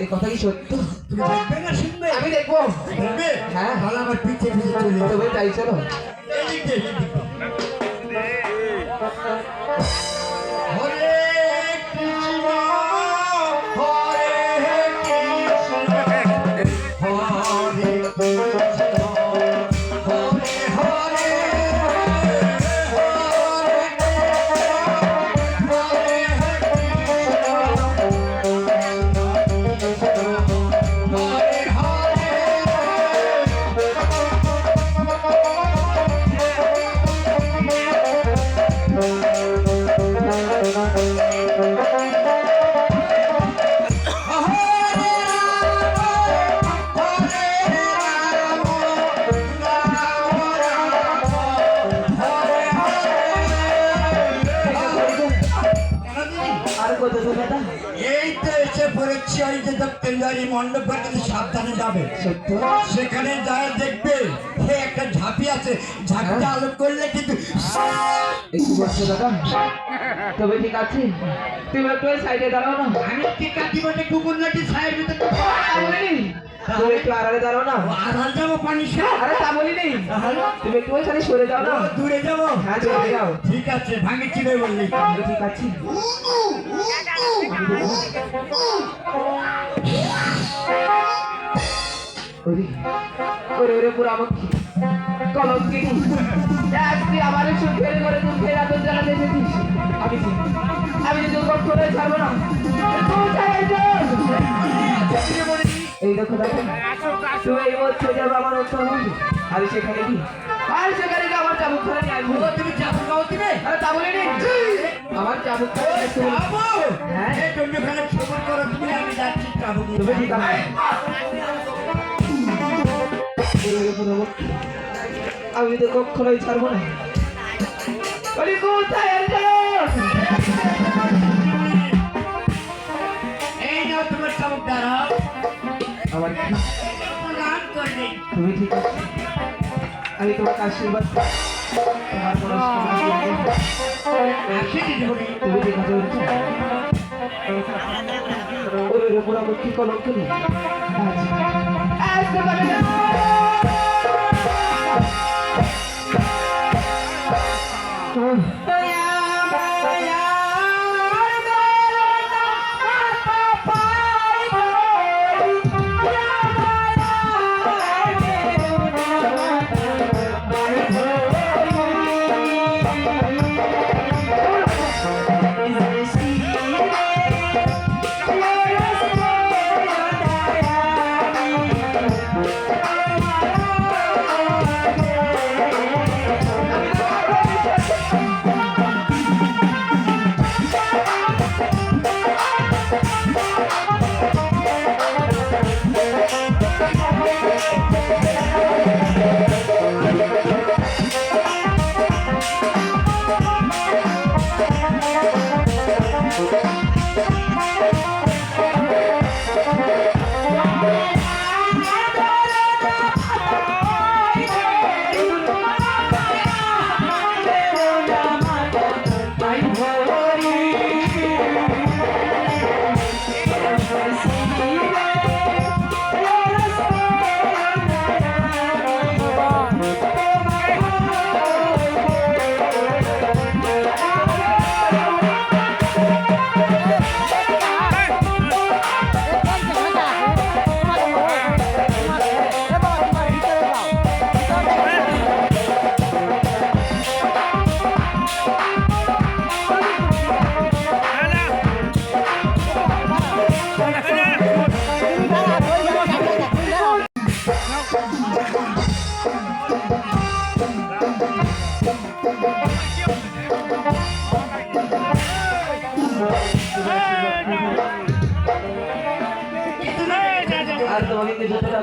এই কথা কি সত্য? তুমি দেখবে না শুনবে? আমি দেখব। দেখবে হ্যাঁ। তাহলে আমার পিছে পিছে চলে তবে তাই চলো। এই তো এসে পড়েছি ওই যে দক্ষিণদারি মণ্ডপ সাবধানে যাবে। সেখানে যা দেখবে সে একটা ঝাঁপি আছে। ঝাঁপিটা আলো করলে কিন্তু তবে ঠিক আছে। তুমি একটু সাইডে দাঁড়াও না। আমি ঠিক আছে বলে কুকুর নাকি? ভিতরে তুমি একটু আড়ালে দাঁড়াও না। আধার যাব পানি। আরে তা বলিনি তুমি একটু ওইখানে সরে যাও না। দূরে যাব। হ্যাঁ চলে যাও। ঠিক আছে ভাঙে চিড়ে বললি। আমি ঠিক আছে। ওরে পুরো আমার কলঙ্কি তুই আমার করে আদর আমি আমি যদি করে ছাড়বো না? এই দেখো দেখো। তুমি এই মধ্যে যাবে আমার আর সেখানে কি? আর সেখানে কি আমার চাবুক ধরে নিয়ে আসব? তুমি গাও দিবে? আরে তা বলিনি। আমার চাবুক ধরে হ্যাঁ। এই তুমি খবর করো তুমি আমি যাচ্ছি যাব তবে ঠিক আছে। আমি তো কখনোই ছাড়বো না। বলি কোথায় তুমি ঠিক আছে? আমি তোমাকে আশীর্বাদ। তোমার তুমি ঠিক।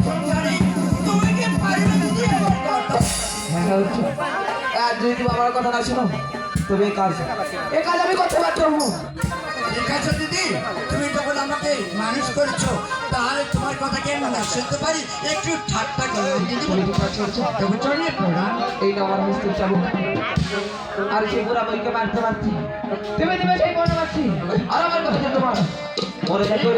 সংসারী, তুমি কি পারবে দিদি আমার কথা? হ্যাঁ হচ্ছে আর যদি তুমি আমার কথা না শোনো কাজ এই কাজ আমি করতে পারছ ঠিক আছে দিদি? তুমি যখন আমাকে মানুষ করেছ তাহলে তোমার কথা কি আমি না শুনতে পারি? একটু ঠাট্টা করো। দিদি তবে প্রণাম এই আর সেই বুড়া বইকে মারতে মারতে। তুমি দিবে সেই মনে মারছি। আর আমার কথা তোমার মনে থাকবে